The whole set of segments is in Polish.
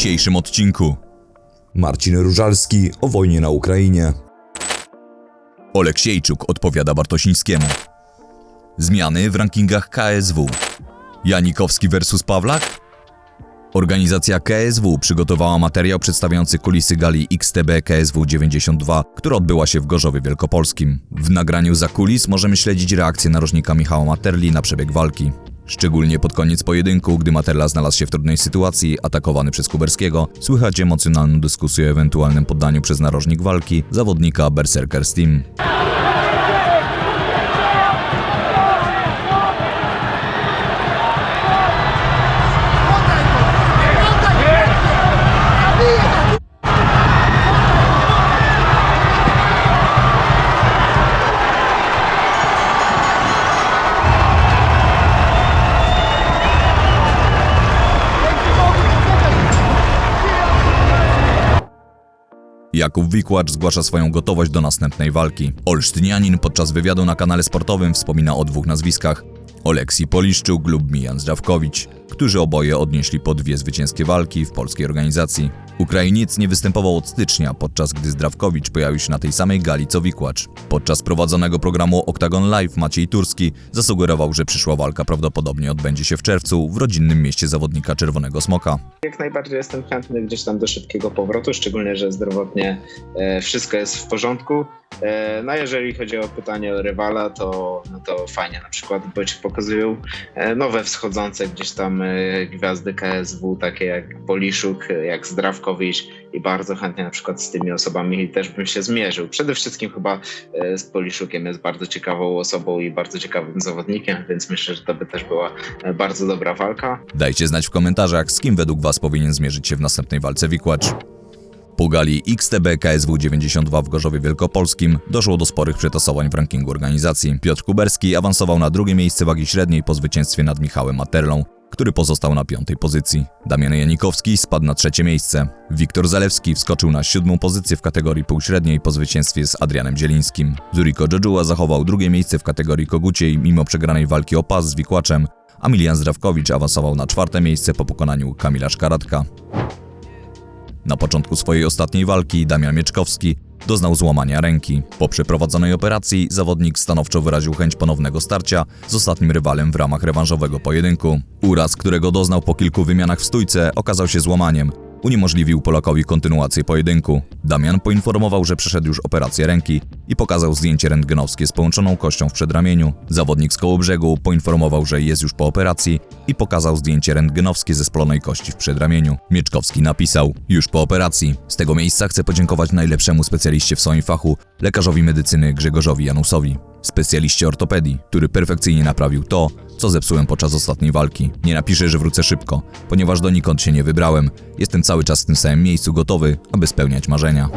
dzisiejszym odcinku. Marcin Różalski o wojnie na Ukrainie. Oleksiejczuk odpowiada Bartosińskiemu. Zmiany w rankingach KSW. Janikowski versus Pawlak? Organizacja KSW przygotowała materiał przedstawiający kulisy gali XTB KSW 92, która odbyła się w Gorzowie Wielkopolskim. W nagraniu za kulis możemy śledzić reakcję narożnika Michała Materli na przebieg walki. Szczególnie pod koniec pojedynku, gdy Materla znalazł się w trudnej sytuacji, atakowany przez Kuberskiego, słychać emocjonalną dyskusję o ewentualnym poddaniu przez narożnik walki zawodnika Berserker Steam. Jakub Wikłacz zgłasza swoją gotowość do następnej walki. Olsztynianin podczas wywiadu na kanale sportowym wspomina o dwóch nazwiskach. Oleksii Poliszczuk lub Mijan Zdrawkowicz, którzy oboje odnieśli po dwie zwycięskie walki w polskiej organizacji. Ukrainiec nie występował od stycznia, podczas gdy Zdrawkowicz pojawił się na tej samej gali co Wikłacz. Podczas prowadzonego programu Octagon Live Maciej Turski zasugerował, że przyszła walka prawdopodobnie odbędzie się w czerwcu w rodzinnym mieście zawodnika Czerwonego Smoka. Jak najbardziej jestem chętny gdzieś tam do szybkiego powrotu, szczególnie, że zdrowotnie e, wszystko jest w porządku. E, no jeżeli chodzi o pytanie o rywala, to, no to fajnie na przykład, bo ci pokazują e, nowe wschodzące gdzieś tam e, gwiazdy KSW, takie jak Poliszuk, jak Zdrawkowicz i bardzo chętnie na przykład z tymi osobami też bym się zmierzył. Przede wszystkim chyba z Poliszukiem jest bardzo ciekawą osobą i bardzo ciekawym zawodnikiem, więc myślę, że to by też była bardzo dobra walka. Dajcie znać w komentarzach, z kim według Was powinien zmierzyć się w następnej walce Wikłacz. Po gali XTB KSW 92 w Gorzowie Wielkopolskim doszło do sporych przetasowań w rankingu organizacji. Piotr Kuberski awansował na drugie miejsce wagi średniej po zwycięstwie nad Michałem Materlą, który pozostał na piątej pozycji. Damian Janikowski spadł na trzecie miejsce. Wiktor Zalewski wskoczył na siódmą pozycję w kategorii półśredniej po zwycięstwie z Adrianem Zielińskim. Zuriko Jojoa zachował drugie miejsce w kategorii koguciej mimo przegranej walki o pas z Wikłaczem, a Milian Zdrawkowicz awansował na czwarte miejsce po pokonaniu Kamila Szkaratka. Na początku swojej ostatniej walki Damian Mieczkowski doznał złamania ręki. Po przeprowadzonej operacji zawodnik stanowczo wyraził chęć ponownego starcia z ostatnim rywalem w ramach rewanżowego pojedynku. Uraz, którego doznał po kilku wymianach w stójce, okazał się złamaniem. Uniemożliwił Polakowi kontynuację pojedynku. Damian poinformował, że przeszedł już operację ręki i pokazał zdjęcie rentgenowskie z połączoną kością w przedramieniu. Zawodnik z Kołobrzegu poinformował, że jest już po operacji i pokazał zdjęcie rentgenowskie ze splonej kości w przedramieniu. Mieczkowski napisał, już po operacji. Z tego miejsca chcę podziękować najlepszemu specjaliście w swoim fachu, lekarzowi medycyny Grzegorzowi Janusowi. Specjaliście ortopedii, który perfekcyjnie naprawił to, co zepsułem podczas ostatniej walki. Nie napiszę, że wrócę szybko, ponieważ donikąd się nie wybrałem. Jestem cały czas w tym samym miejscu gotowy, aby spełniać marzenia.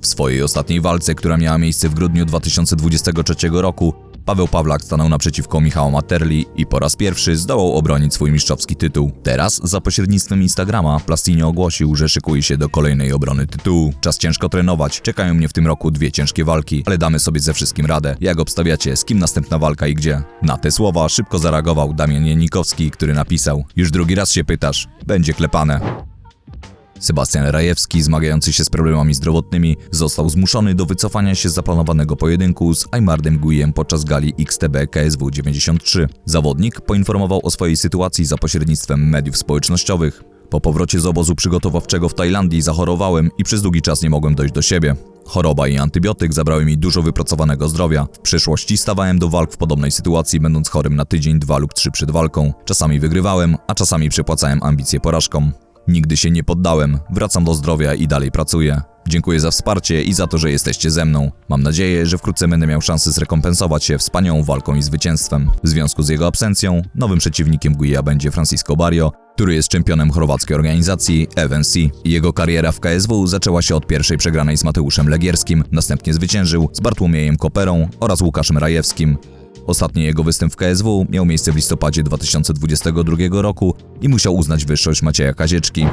W swojej ostatniej walce, która miała miejsce w grudniu 2023 roku, Paweł Pawlak stanął naprzeciwko Michała Materli i po raz pierwszy zdołał obronić swój mistrzowski tytuł. Teraz, za pośrednictwem Instagrama, Plastini ogłosił, że szykuje się do kolejnej obrony tytułu. Czas ciężko trenować, czekają mnie w tym roku dwie ciężkie walki, ale damy sobie ze wszystkim radę. Jak obstawiacie, z kim następna walka i gdzie? Na te słowa szybko zareagował Damian Jenikowski, który napisał Już drugi raz się pytasz, będzie klepane. Sebastian Rajewski, zmagający się z problemami zdrowotnymi, został zmuszony do wycofania się z zaplanowanego pojedynku z Aymardem Gujem podczas gali XTB KSW 93. Zawodnik poinformował o swojej sytuacji za pośrednictwem mediów społecznościowych. Po powrocie z obozu przygotowawczego w Tajlandii zachorowałem i przez długi czas nie mogłem dojść do siebie. Choroba i antybiotyk zabrały mi dużo wypracowanego zdrowia. W przyszłości stawałem do walk w podobnej sytuacji, będąc chorym na tydzień, dwa lub trzy przed walką. Czasami wygrywałem, a czasami przepłacałem ambicje porażkom. Nigdy się nie poddałem, wracam do zdrowia i dalej pracuję. Dziękuję za wsparcie i za to, że jesteście ze mną. Mam nadzieję, że wkrótce będę miał szansę zrekompensować się wspaniałą walką i zwycięstwem. W związku z jego absencją, nowym przeciwnikiem Guija będzie Francisco Barrio, który jest czempionem chorwackiej organizacji FNC. Jego kariera w KSW zaczęła się od pierwszej przegranej z Mateuszem Legierskim, następnie zwyciężył z Bartłomiejem Koperą oraz Łukaszem Rajewskim. Ostatni jego występ w KSW miał miejsce w listopadzie 2022 roku i musiał uznać wyższość Macieja Kazieczki.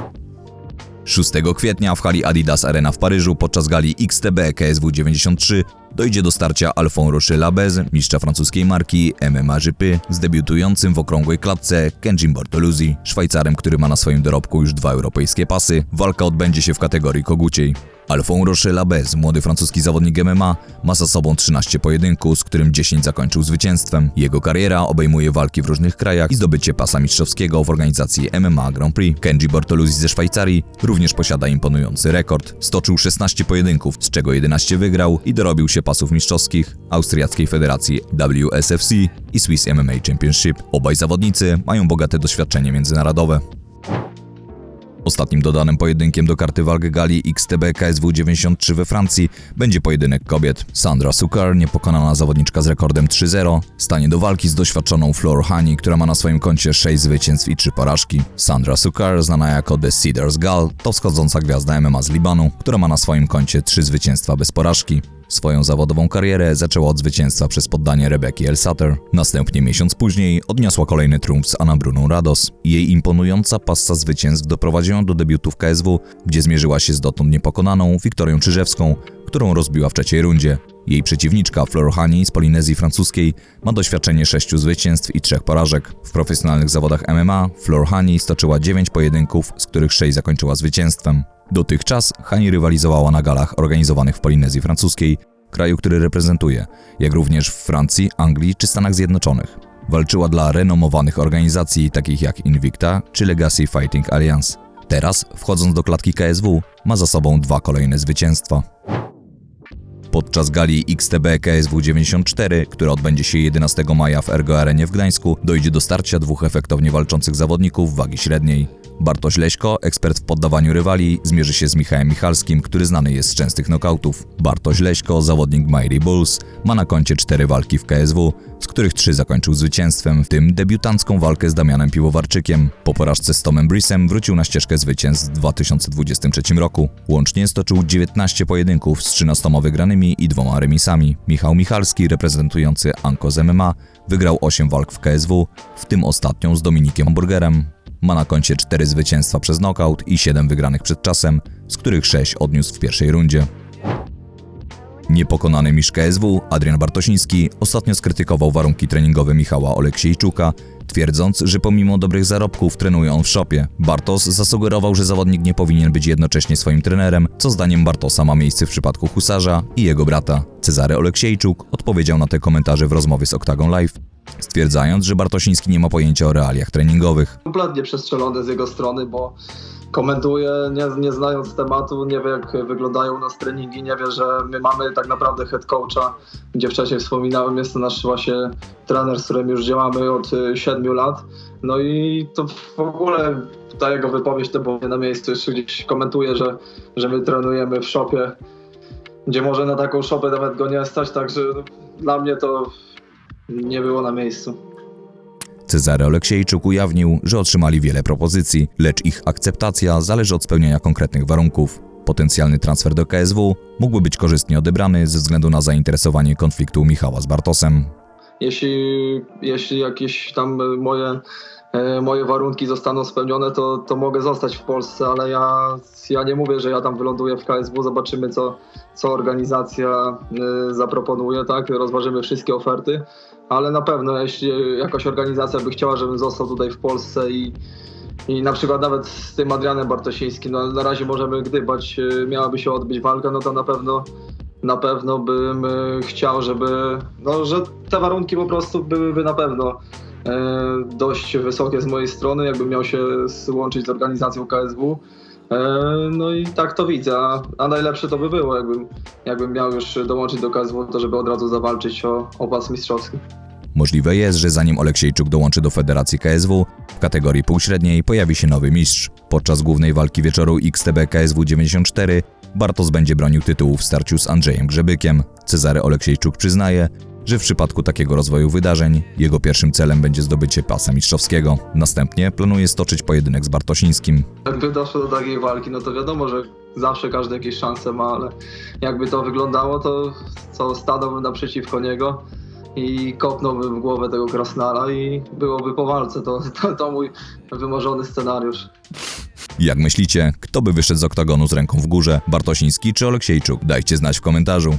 6 kwietnia w hali Adidas Arena w Paryżu podczas gali XTB KSW 93 dojdzie do starcia Alphon Rocher Labez, mistrza francuskiej marki MMA Żypy, z debiutującym w okrągłej klatce Kenjim Bortoluzzi, Szwajcarem, który ma na swoim dorobku już dwa europejskie pasy. Walka odbędzie się w kategorii koguciej. Alphon Rocher Labez, młody francuski zawodnik MMA, ma za sobą 13 pojedynków, z którym 10 zakończył zwycięstwem. Jego kariera obejmuje walki w różnych krajach i zdobycie pasa mistrzowskiego w organizacji MMA Grand Prix. Kenji Bortoluzzi ze Szwajcarii również posiada imponujący rekord. Stoczył 16 pojedynków, z czego 11 wygrał i dorobił się pasów mistrzowskich Austriackiej Federacji WSFC i Swiss MMA Championship. Obaj zawodnicy mają bogate doświadczenie międzynarodowe. Ostatnim dodanym pojedynkiem do karty walk gali XTB KSW 93 we Francji będzie pojedynek kobiet. Sandra Sukar, niepokonana zawodniczka z rekordem 3-0, stanie do walki z doświadczoną Flor Hani, która ma na swoim koncie 6 zwycięstw i 3 porażki. Sandra Sukar, znana jako The Cedars Gal, to wschodząca gwiazda MMA z Libanu, która ma na swoim koncie 3 zwycięstwa bez porażki. Swoją zawodową karierę zaczęła od zwycięstwa przez poddanie Rebeki El Sater. Następnie miesiąc później odniosła kolejny triumf z Anna Bruną Rados. Jej imponująca passa zwycięstw doprowadziła do debiutu w KSW, gdzie zmierzyła się z dotąd niepokonaną Wiktorią Czyżewską, którą rozbiła w trzeciej rundzie. Jej przeciwniczka Flor Hani z Polinezji Francuskiej ma doświadczenie sześciu zwycięstw i trzech porażek. W profesjonalnych zawodach MMA Flor Hani stoczyła 9 pojedynków, z których 6 zakończyła zwycięstwem. Dotychczas Hani rywalizowała na galach organizowanych w Polinezji Francuskiej, kraju, który reprezentuje, jak również w Francji, Anglii czy Stanach Zjednoczonych. Walczyła dla renomowanych organizacji takich jak Invicta czy Legacy Fighting Alliance. Teraz, wchodząc do klatki KSW, ma za sobą dwa kolejne zwycięstwa. Podczas gali XTB KSW 94, która odbędzie się 11 maja w Ergo Arenie w Gdańsku, dojdzie do starcia dwóch efektownie walczących zawodników wagi średniej. Bartosz Leśko, ekspert w poddawaniu rywali, zmierzy się z Michałem Michalskim, który znany jest z częstych nokautów. Bartosz Leśko, zawodnik Mighty Bulls, ma na koncie cztery walki w KSW, z których trzy zakończył zwycięstwem, w tym debiutancką walkę z Damianem Piwowarczykiem. Po porażce z Tomem Brisem wrócił na ścieżkę zwycięstw w 2023 roku. Łącznie stoczył 19 pojedynków z 13 wygranymi i dwoma remisami. Michał Michalski, reprezentujący Anko z MMA, wygrał 8 walk w KSW, w tym ostatnią z Dominikiem Hamburgerem. Ma na koncie 4 zwycięstwa przez knockout i 7 wygranych przed czasem, z których 6 odniósł w pierwszej rundzie. Niepokonany mistrz KSW, Adrian Bartosiński, ostatnio skrytykował warunki treningowe Michała Oleksiejczuka, twierdząc, że pomimo dobrych zarobków trenuje on w szopie. Bartos zasugerował, że zawodnik nie powinien być jednocześnie swoim trenerem, co zdaniem Bartosa ma miejsce w przypadku Husarza i jego brata. Cezary Oleksiejczuk odpowiedział na te komentarze w rozmowie z Octagon Live, stwierdzając, że Bartosiński nie ma pojęcia o realiach treningowych. kompletnie przestrzelone z jego strony, bo komentuje, nie, nie znając tematu, nie wie jak wyglądają u nas treningi, nie wie, że my mamy tak naprawdę head coacha, gdzie wcześniej wspominałem, jest to nasz właśnie trener, z którym już działamy od 7 lat. No i to w ogóle ta jego wypowiedź to było na miejscu, jeszcze gdzieś komentuje, że, że my trenujemy w szopie, gdzie może na taką szopę nawet go nie stać, także no, dla mnie to nie było na miejscu. Cezary Oleksiejczuk ujawnił, że otrzymali wiele propozycji, lecz ich akceptacja zależy od spełnienia konkretnych warunków. Potencjalny transfer do KSW mógłby być korzystnie odebrany ze względu na zainteresowanie konfliktu Michała z Bartosem. jeśli, jeśli jakieś tam moje, moje warunki zostaną spełnione, to, to mogę zostać w Polsce, ale ja, ja nie mówię, że ja tam wyląduję w KSW, zobaczymy co, co organizacja e, zaproponuje, tak, rozważymy wszystkie oferty, ale na pewno jeśli jakaś organizacja by chciała, żebym został tutaj w Polsce i i na przykład nawet z tym Adrianem Bartosińskim, no na razie możemy gdybać, e, miałaby się odbyć walka, no to na pewno na pewno bym e, chciał, żeby, no, że te warunki po prostu byłyby na pewno e, dość wysokie z mojej strony, jakbym miał się złączyć z organizacją KSW. E, no i tak to widzę, a, a najlepsze to by było, jakbym, jakbym miał już dołączyć do KSW, to żeby od razu zawalczyć o, o pas mistrzowski. Możliwe jest, że zanim Oleksiejczuk dołączy do Federacji KSW, w kategorii półśredniej pojawi się nowy mistrz. Podczas głównej walki wieczoru XTB KSW 94 Bartos będzie bronił tytułu w starciu z Andrzejem Grzebykiem. Cezary Oleksiejczuk przyznaje, że w przypadku takiego rozwoju wydarzeń jego pierwszym celem będzie zdobycie pasa mistrzowskiego. Następnie planuje stoczyć pojedynek z Bartosińskim. Jakby doszło do takiej walki, no to wiadomo, że zawsze każdy jakieś szanse ma, ale jakby to wyglądało, to co stanąłbym naprzeciwko niego i kopnąłbym w głowę tego krasnala i byłoby po walce. To, to, to mój wymarzony scenariusz. Jak myślicie, kto by wyszedł z oktagonu z ręką w górze? Bartosiński czy Oleksiejczuk? Dajcie znać w komentarzu.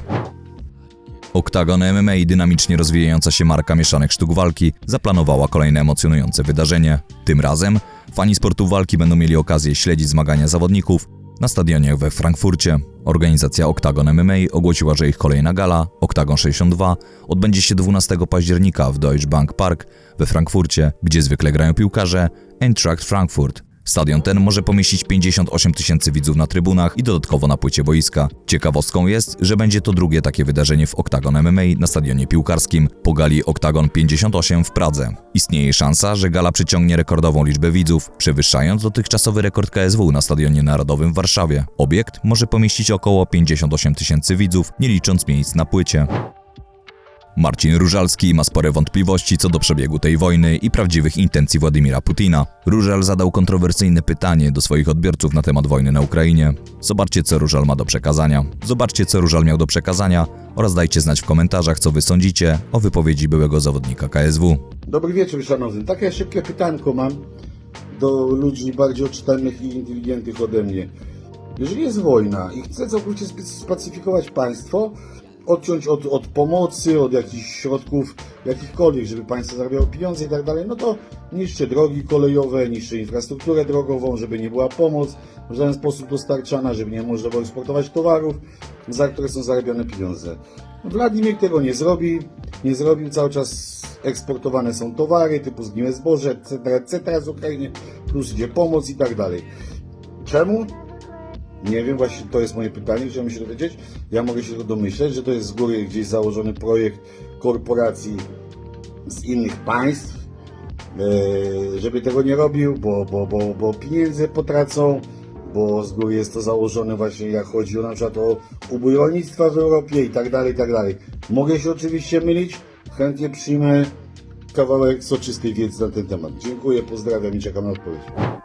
Oktagon MMA, dynamicznie rozwijająca się marka mieszanych sztuk walki, zaplanowała kolejne emocjonujące wydarzenie. Tym razem fani sportu walki będą mieli okazję śledzić zmagania zawodników na stadionie we Frankfurcie. Organizacja Oktagon MMA ogłosiła, że ich kolejna gala, Oktagon 62, odbędzie się 12 października w Deutsche Bank Park we Frankfurcie, gdzie zwykle grają piłkarze Eintracht Frankfurt. Stadion ten może pomieścić 58 tysięcy widzów na trybunach i dodatkowo na płycie boiska. Ciekawostką jest, że będzie to drugie takie wydarzenie w Oktagon MMA na stadionie piłkarskim po gali Oktagon 58 w Pradze. Istnieje szansa, że gala przyciągnie rekordową liczbę widzów, przewyższając dotychczasowy rekord KSW na Stadionie Narodowym w Warszawie. Obiekt może pomieścić około 58 tysięcy widzów, nie licząc miejsc na płycie. Marcin Różalski ma spore wątpliwości co do przebiegu tej wojny i prawdziwych intencji Władimira Putina. Różal zadał kontrowersyjne pytanie do swoich odbiorców na temat wojny na Ukrainie. Zobaczcie, co Różal ma do przekazania. Zobaczcie, co Różal miał do przekazania oraz dajcie znać w komentarzach, co wy sądzicie o wypowiedzi byłego zawodnika KSW. Dobry wieczór, szanowny. Takie szybkie pytanko mam do ludzi bardziej odczytanych i inteligentnych ode mnie. Jeżeli jest wojna i chce całkowicie spacyfikować państwo, odciąć od, od pomocy, od jakichś środków jakichkolwiek, żeby państwo zarabiało pieniądze i tak dalej, no to niszczy drogi kolejowe, niszczy infrastrukturę drogową, żeby nie była pomoc w żaden sposób dostarczana, żeby nie można było eksportować towarów, za które są zarabiane pieniądze. Władimir tego nie zrobi, nie zrobił, cały czas eksportowane są towary typu zgniłe zboże, etc., etc. z Ukrainy, plus idzie pomoc i tak dalej. Czemu? Nie wiem, właśnie to jest moje pytanie, chciałbym się dowiedzieć. Ja mogę się domyśleć, że to jest z góry gdzieś założony projekt korporacji z innych państw, e, żeby tego nie robił, bo, bo, bo, bo pieniędzy potracą, bo z góry jest to założone właśnie jak chodzi o na przykład o ubój rolnictwa w Europie i tak dalej, i tak dalej. Mogę się oczywiście mylić, chętnie przyjmę kawałek soczystej wiedzy na ten temat. Dziękuję, pozdrawiam i czekam na odpowiedź.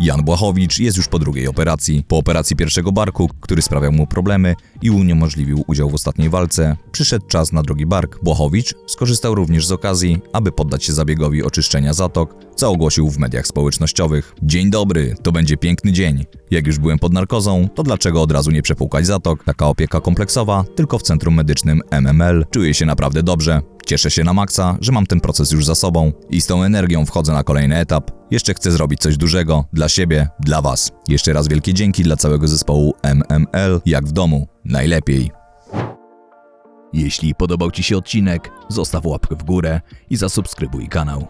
Jan Błachowicz jest już po drugiej operacji. Po operacji pierwszego barku, który sprawiał mu problemy i uniemożliwił udział w ostatniej walce, przyszedł czas na drugi bark. Błachowicz skorzystał również z okazji, aby poddać się zabiegowi oczyszczenia zatok, co ogłosił w mediach społecznościowych. Dzień dobry, to będzie piękny dzień. Jak już byłem pod narkozą, to dlaczego od razu nie przepłukać zatok? Taka opieka kompleksowa, tylko w centrum medycznym MML. Czuję się naprawdę dobrze. Cieszę się na maksa, że mam ten proces już za sobą i z tą energią wchodzę na kolejny etap. Jeszcze chcę zrobić coś dużego dla siebie, dla Was. Jeszcze raz wielkie dzięki dla całego zespołu MML, jak w domu, najlepiej. Jeśli podobał Ci się odcinek, zostaw łapkę w górę i zasubskrybuj kanał.